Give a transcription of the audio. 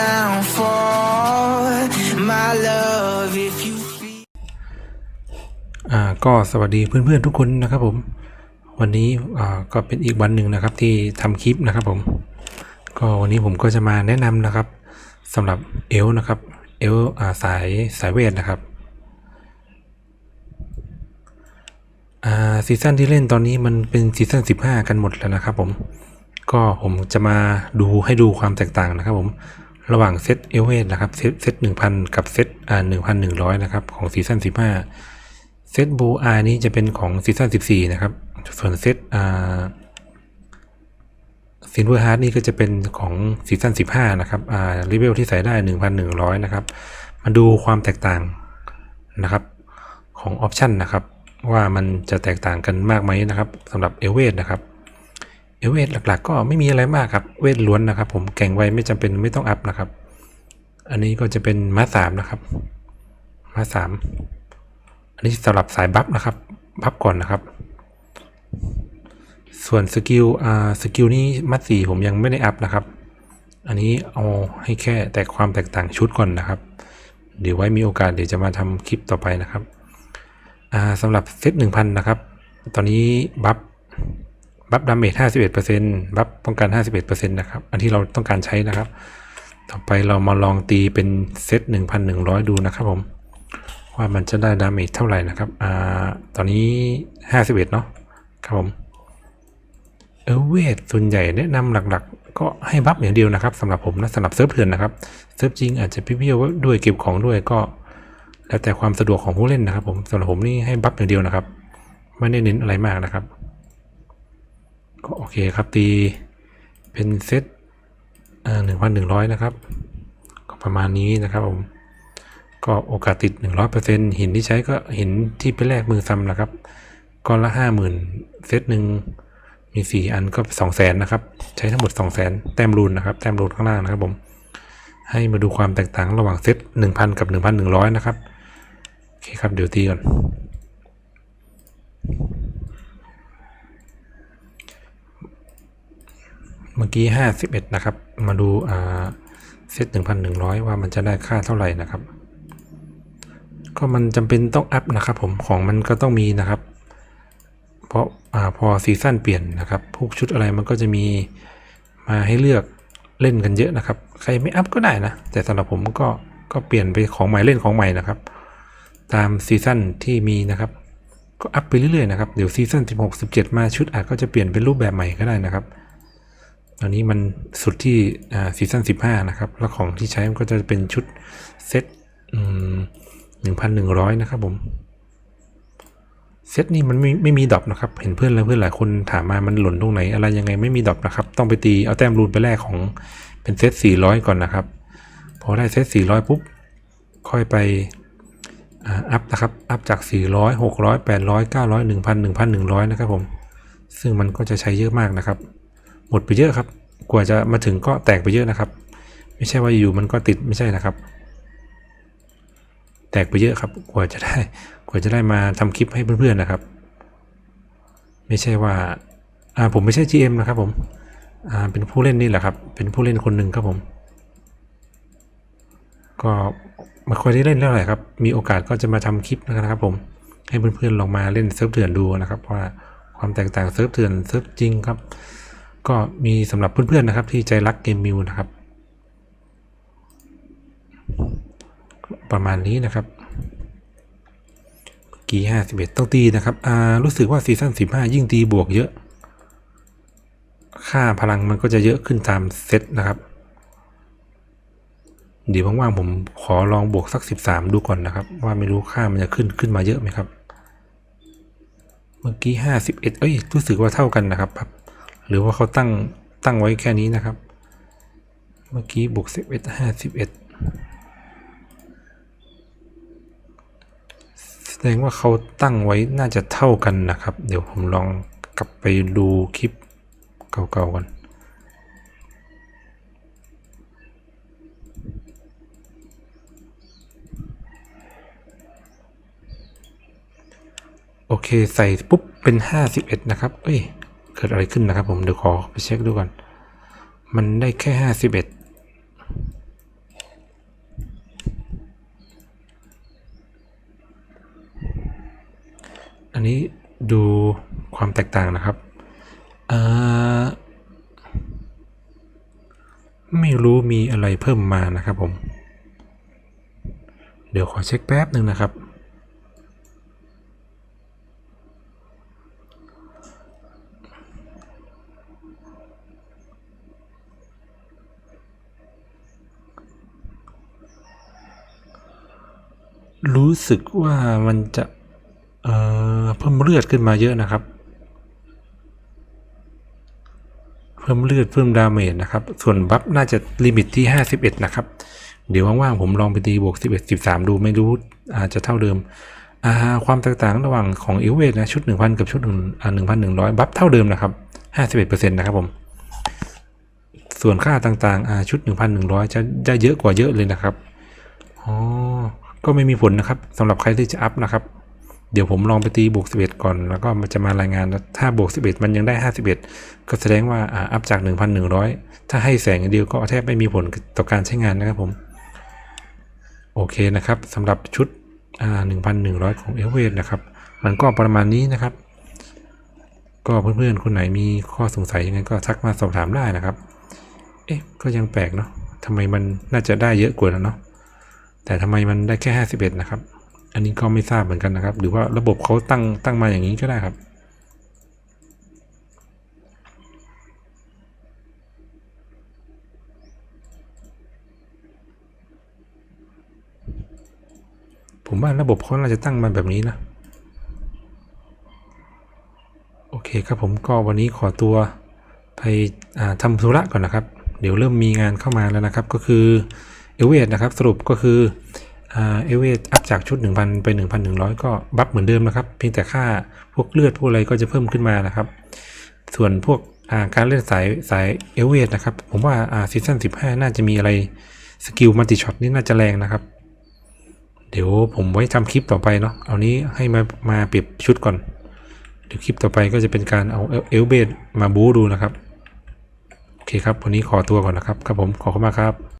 downfall. My love, if you feel. อ่าก็สวัสดีเพื่อนๆทุกคนนะครับผม วันนี้อ่าก็เป็นอีกวันหนึ่งนะครับที่ทำคลิปนะครับผม ก็วันนี้ผมก็จะมาแนะนำนะครับสำหรับเอลนะครับเอลอ่าสายสายเวทนะครับอ่าซีซั่นที่เล่นตอนนี้มันเป็นซีซั่น15 กันหมดแล้วนะครับผมก็ผมจะมาดูให้ดูความแตกต่างนะครับผม ระหว่างเซตเอเวทนะครับเซตเซตหนึ่งพันกับเซตอ่าหนึ่งพันหนึ่งร้อยนะครับของซีซั่นสิบห้าเซตบูอานี้จะเป็นของซีซั่น14นะครับ ส่วนเซตอ่าซินเวอร์ฮาร์ดนี่ก็จะเป็นของซีซั่น15นะครับอ่าเลเวลที่ใส่ได้1,100นหนึ่งร้อยนะครับ มาดูความแตกต่างนะครับของออปชันนะครับ ว่ามันจะแตกต่างกันมากไหมนะครับสำหรับเอเวทนะครับ เอเวทหลักๆ ก็ไม่มีอะไรมากครับ เวทล้วนนะครับ ผมแก่งไวไม่จำเป็นไม่ต้องอัพนะครับ อันนี้ก็จะเป็นมาสามนะครับ มาสามอันนี้สำหรับสายบัฟนะครับ บัฟก่อนนะครับ ส่วนสกิลอ่าสกิลนี้มัดสี่ผมยังไม่ได้อัพนะครับ อันนี้เอาให้แค่แต่ความแตกต่างชุดก่อนนะครับ เดี๋ยวไว้มีโอกาสเดี๋ยวจะมาทำคลิปต่อไปนะครับอ่าสำหรับเซตหนึ่งพันนะครับ ตอนนี้บัฟ บัฟดาเมจห้าสิบเอ็ดเปอร์เซ็นต์บัฟป้องกันห้าสิบเอ็ดเปอร์เซ็นต์นะครับ อันที่เราต้องการใช้นะครับ ต่อไปเรามาลองตีเป็นเซตหนึ่งพันหนึ่งร้อยดูนะครับผม ว่ามันจะได้ดาเมจเท่าไหร่นะครับ อ่า ตอนนี้51เนาะ ครับผม เออเวทส่วนใหญ่แนะนำหลักๆ ก็ให้บัฟอย่างเดียวนะครับสำหรับผมนะสำหรับเซิร์ฟเถื่อนนะครับ เซิร์ฟจริงอาจจะเพี้ยวๆด้วยเก็บของด้วยก็ แล้วแต่ความสะดวกของผู้เล่นนะครับ ผมสำหรับผมนี่ให้บัฟอย่างเดียวนะครับ ไม่ได้เน้นอะไรมากนะครับ ก็โอเคครับตีเป็นเซตหนึ่งพันหนึ่งร้อยนะครับ ก็ประมาณนี้นะครับผมก็โอกาสติด 100%หินที่ใช้ก็หินที่ไปแลกมือซ้ำนะครับก้อนละ 50,000 เซตหนึ่งมี 4 อันก็200,000นะครับ ใช้ทั้งหมด 200,000 แต้มรูนนะครับ แต้มรูนข้างล่างนะครับผม ให้มาดูความแตกต่างระหว่างเซต1,000 กับ 1,100 นะครับ โอเคครับ เดี๋ยวตีก่อน มื่อกี้ 51 นะครับ มาดูอ่าเซต1,100 ว่ามันจะได้ค่าเท่าไหร่นะครับ ก็มันจำเป็นต้องอัพนะครับผมของมันก็ต้องมีนะครับ เพราะอาพอซีซั่นเปลี่ยนนะครับพวกชุดอะไรมันก็จะมีมาให้เลือกเล่นกันเยอะนะครับ ใครไม่อัพก็ได้นะ แต่สำหรับผมก็ก็เปลี่ยนไปของใหม่เล่นของใหม่นะครับ ตามซีซั่นที่มีนะครับก็อัพไปเรื่อยๆนะครับ เดี๋ยวซีซั่น16 17 มาชุดอาจก็จะเปลี่ยนเป็นรูปแบบใหม่ก็ได้นะครับ ตอนนี้มันสุดที่ซีซั่น15นะครับ แล้วของที่ใช้มันก็จะเป็นชุดเซตหนึ่งพันหนึ่งร้อยนะครับผมเซตนี้มันไม่ไม่มีดอปนะครับ เห็นเพื่อนแล้วเพื่อนหลายคนถามมามันหล่นตรงไหน อะไรยังไงไม่มีดอปนะครับ ต้องไปตีเอาแต้มรูนไปแลกของเป็นเซตสี่ร้อยก่อนนะครับ พอได้เซตสี่ร้อยปุ๊บ ค่อยไปอัพนะครับ อัพจากสี่ร้อยหกร้อยแปดร้อยเก้าร้อยหนึ่งพันหนึ่งพันหนึ่งร้อยนะครับผม ซึ่งมันก็จะใช้เยอะมากนะครับ หมดไปเยอะครับ กว่าจะมาถึงก็แตกไปเยอะนะครับ ไม่ใช่ว่าอยู่มันก็ติดไม่ใช่นะครับ แตกไปเยอะครับ กว่าจะได้ กว่าจะได้มาทำคลิปให้เพื่อนๆนะครับ ไม่ใช่ว่าอ่าผมไม่ใช่ GM นะครับผมอ่าเป็นผู้เล่นนี่แหละครับ เป็นผู้เล่นคนหนึ่งครับผม ก็ไม่ค่อยได้เล่นเท่าไหร่ครับ มีโอกาสก็จะมาทำคลิปนะครับผม ให้เพื่อนๆลองมาเล่นเซิร์ฟเถื่อนดูนะครับว่าความแตกต่างเซิร์ฟเถื่อนเซิร์ฟจริงครับ ก็มีสำหรับเพื่อนๆนะครับ ที่ใจรักเกมมิวนะครับ ประมาณนี้นะครับกี้ห้าสิบเอ็ดต้องตีนะครับอ่ารู้สึกว่าซีซั่นสิบห้ายิ่งตีบวกเยอะ ค่าพลังมันก็จะเยอะขึ้นตามเซตนะครับ เดี๋ยวว่างๆผมขอลองบวกสักสิบสามดูก่อนนะครับ ว่าไม่รู้ค่ามันจะขึ้นขึ้นมาเยอะไหมครับ เมื่อกี้ห้าสิบเอ็ดเอ้ยรู้สึกว่าเท่ากันนะครับ หรือว่าเขาตั้งตั้งไว้แค่นี้นะครับ เมื่อกี้บวกสิบเอ็ดห้าสิบเอ็ดแสดงว่าเขาตั้งไว้น่าจะเท่ากันนะครับ เดี๋ยวผมลองกลับไปดูคลิปเก่าๆกันโอเค ใส่ปุ๊บเป็น 51 นะครับ เอ้ย เกิดอะไรขึ้นนะครับผมเดี๋ยวขอไปเช็คดูก่อน มันได้แค่ห้าสิบเอ็ดอันนี้ดูความแตกต่างนะครับไม่รู้มีอะไรเพิ่มมานะครับผม เดี๋ยวขอเช็คแป๊บหนึ่งนะครับ รู้สึกว่ามันจะเเพิ่มเลือดขึ้นมาเยอะนะครับ เพิ่มเลือดเพิ่มดาเมจนะครับ ส่วนบัฟน่าจะลิมิตที่ 51 นะครับ เดี๋ยวว่างๆผมลองไปตีบวก 11 13 ดูไม่รู้อาจจะเท่าเดิม ความแตกต่างระหว่างของอลเวทนะชุด 1,000 กับชุด1 1 1 0 0 บัฟเท่าเดิมนะครับ 51%นะครับผม ส่วนค่าต่างๆอ่าชุด 1,100 จะได้เยอะกว่าเยอะเลยนะครับ อ๋อ ก็ไม่มีผลนะครับสำหรับใครที่จะอัพนะครับ เดี๋ยวผมลองไปตีบวก11 ก่อน แล้วก็มันจะมารายงานถ้าบวก11 มันยังได้ 51 ก็แสดงว่าอ่าอัพจาก 1,100 ถ้าให้แสงอย่างเดียวก็แทบไม่มีผลต่อการใช้งานนะครับผมโอเคนะครับสำหรับชุดอ่า1,100 ของเอลเวสนะครับ มันก็ประมาณนี้นะครับ ก็เพื่อนๆ คนไหนมีข้อสงสัยยังไงก็ทักมาสอบถามได้นะครับ เอ๊ะ ก็ยังแปลกเนาะทำไมมันน่าจะได้เยอะกว่าแล้วเนาะ แต่ทำไมมันได้แค่ 51 นะครับ อันนี้ก็ไม่ทราบเหมือนกันนะครับ หรือว่าระบบเขาตั้งตั้งมาอย่างนี้ก็ได้ครับ ผมว่าระบบเขาน่าจะตั้งมาแบบนี้นะ โอเคครับผมก็วันนี้ขอตัวไปทำธุระก่อนนะครับ เดี๋ยวเริ่มมีงานเข้ามาแล้วนะครับก็คือ เอเวทนะครับสรุปก็คือเอเวทอัพจากชุด 1,000 ไป 1,100 ก็บัฟเหมือนเดิมนะครับ เพียงแต่ค่าพวกเลือดพวกอะไรก็จะเพิ่มขึ้นมานะครับ ส่วนพวกการเล่นสายสายเอเวทนะครับ ผมว่าซีซั่น15 น่าจะมีอะไรสกิลมัลติช็อตนี่น่าจะแรงนะครับ เดี๋ยวผมไว้ทำคลิปต่อไปเนาะเอานี้ให้มามาเปรียบชุดก่อน เดี๋ยวคลิปต่อไปก็จะเป็นการเอาเอลเบดมาบูดูนะครับ โอเคครับ วันนี้ขอตัวก่อนนะครับ ครับผมขอบคุณมาครับ